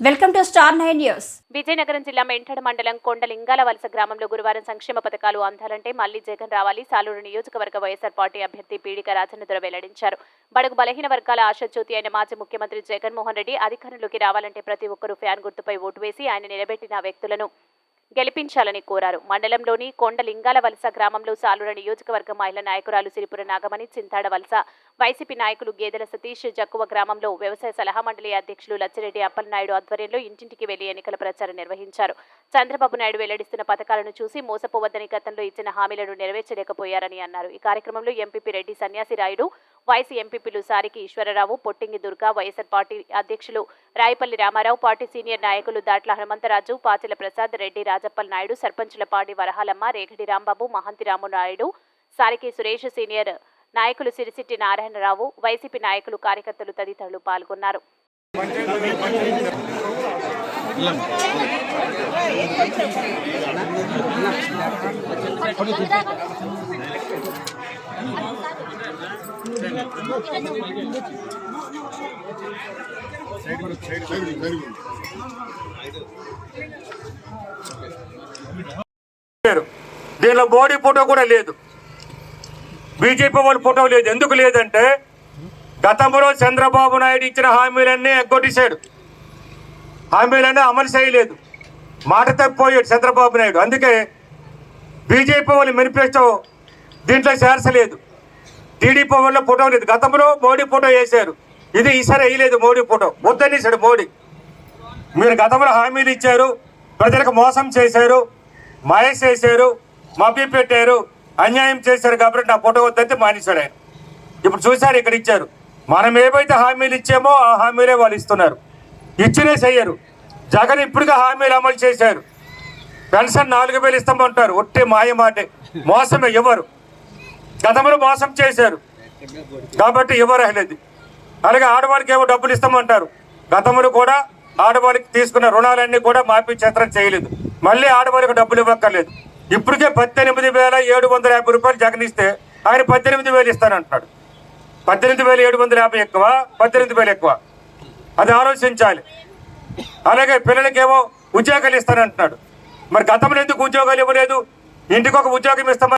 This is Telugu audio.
Welcome to star nine news. Vizianagaram జిల్లా మెంటడ మండలం కొండలింగాల వలస గ్రామంలో గురువారం సంక్షేమ పథకాలు అందాలంటే మళ్ళీ జగన్ రావాలి. సాలూరు నియోజకవర్గ వైఎస్ఆర్ పార్టీ అభ్యర్థి పీడిక రాజేంద్ర వెల్లడించారు. బడుగు బలహీన వర్గాల ఆశాజ్యోతి అయిన మాజీ ముఖ్యమంత్రి జగన్మోహన్ రెడ్డి అధికారంలోకి రావాలంటే ప్రతి ఒక్కరూ ఫ్యాన్ గుర్తుపై ఓటు వేసి ఆయన నిలబెట్టిన వ్యక్తులను గెలిపించాలని కోరారు. మండలంలోని కొండలింగాల వలస గ్రామంలో సాలూర నియోజకవర్గ మహిళా నాయకురాలు సిరిపుర నాగమణి చింతాడ వలస వైసీపీ నాయకులు గేదెల సతీష్ జక్కువ గ్రామంలో వ్యవసాయ సలహా మండలి అధ్యక్షులు లచ్చిరెడ్డి అప్పలనాయుడు ఆధ్వర్యంలో ఇంటింటికి వెళ్ళి ఎన్నికల ప్రచారం నిర్వహించారు. చంద్రబాబు నాయుడు వెల్లడిస్తున్న పథకాలను చూసి మోసపోవద్దని గతంలో ఇచ్చిన హామీలను నెరవేర్చలేకపోయారని అన్నారు. ఈ కార్యక్రమంలో ఎంపీపీ రెడ్డి సన్యాసి రాయుడు వైసీ ఎంపీపీలు సారికి ఈశ్వరరావు పొట్టింగి దుర్గా వైఎస్ఆర్ పార్టీ అధ్యక్షులు రాయపల్లి రామారావు పార్టీ సీనియర్ నాయకులు దాట్ల హనుమంతరాజు పాచిల ప్రసాద్ రెడ్డి రాజప్పల్ నాయుడు సర్పంచులపాడి వరహాలమ్మ రేగడి రాంబాబు మహంతి రాము నాయుడు సారికి సురేష్ సీనియర్ నాయకులు సిరిసిట్టి నారాయణరావు వైసీపీ నాయకులు కార్యకర్తలు తదితరులు పాల్గొన్నారు. దీనిలో మోడీ ఫోటో కూడా లేదు. బీజేపీ వాళ్ళ ఫోటో లేదు. ఎందుకు లేదంటే గతంలో చంద్రబాబు నాయుడు ఇచ్చిన హామీలన్నీ ఎగ్గొట్టేశాడు. హామీలన్నీ అమలు చేయలేదు. మాట తప్పిపోయాడు చంద్రబాబు నాయుడు. అందుకే బీజేపీ వాళ్ళు మేనిఫెస్టో దీంట్లో చేర్చలేదు. టీడీపీ వల్ల ఫోటో లేదు. గతంలో మోడీ ఫోటో వేశారు. ఇది ఈసారి వేయలేదు మోడీ ఫోటో. వద్దనేసాడు మోడీ. మీరు గతంలో హామీలు ఇచ్చారు. ప్రజలకు మోసం చేశారు. మాయస్ చేశారు. మభ్య పెట్టారు. అన్యాయం చేశారు కాబట్టి నా ఫోటో వద్దంటే మానేశాడు ఆయన. ఇప్పుడు చూశారు ఇక్కడ ఇచ్చారు. మనం ఏవైతే హామీలు ఇచ్చామో ఆ హామీలే వాళ్ళు ఇస్తున్నారు. ఇచ్చినే చెయ్యరు. జగన్ ఇప్పుడుగా హామీలు అమలు చేశారు. పెన్షన్ నాలుగు వేలు ఇస్తామంటారు. ఒట్టే మాయమాటే మోసమే ఎవరు? గతంలో మోసం చేశారు. కాబట్టి ఎవరు అలాగే ఆడవాళ్ళకి ఏమో డబ్బులు ఇస్తామంటారు. గతంలో కూడా ఆడవారికి తీసుకున్న రుణాలన్నీ కూడా మాఫీ చంద్రం చేయలేదు. మళ్ళీ ఆడవారికి డబ్బులు ఇవ్వక్కర్లేదు. ఇప్పటికే పద్దెనిమిది వేల ఏడు వందల యాభై రూపాయలు జగన్ ఇస్తే ఆయన పద్దెనిమిది వేలు ఇస్తానంటున్నాడు. పద్దెనిమిది వేల ఏడు వందల యాభై ఎక్కువ పద్దెనిమిది వేలు ఎక్కువ. అది ఆలోచించాలి. అలాగే పిల్లలకేమో ఉద్యోగాలు ఇస్తానంటున్నాడు. మరి గతంలో ఎందుకు ఉద్యోగాలు ఇవ్వలేదు? ఇంటికి ఒక ఉద్యోగం ఇస్తామని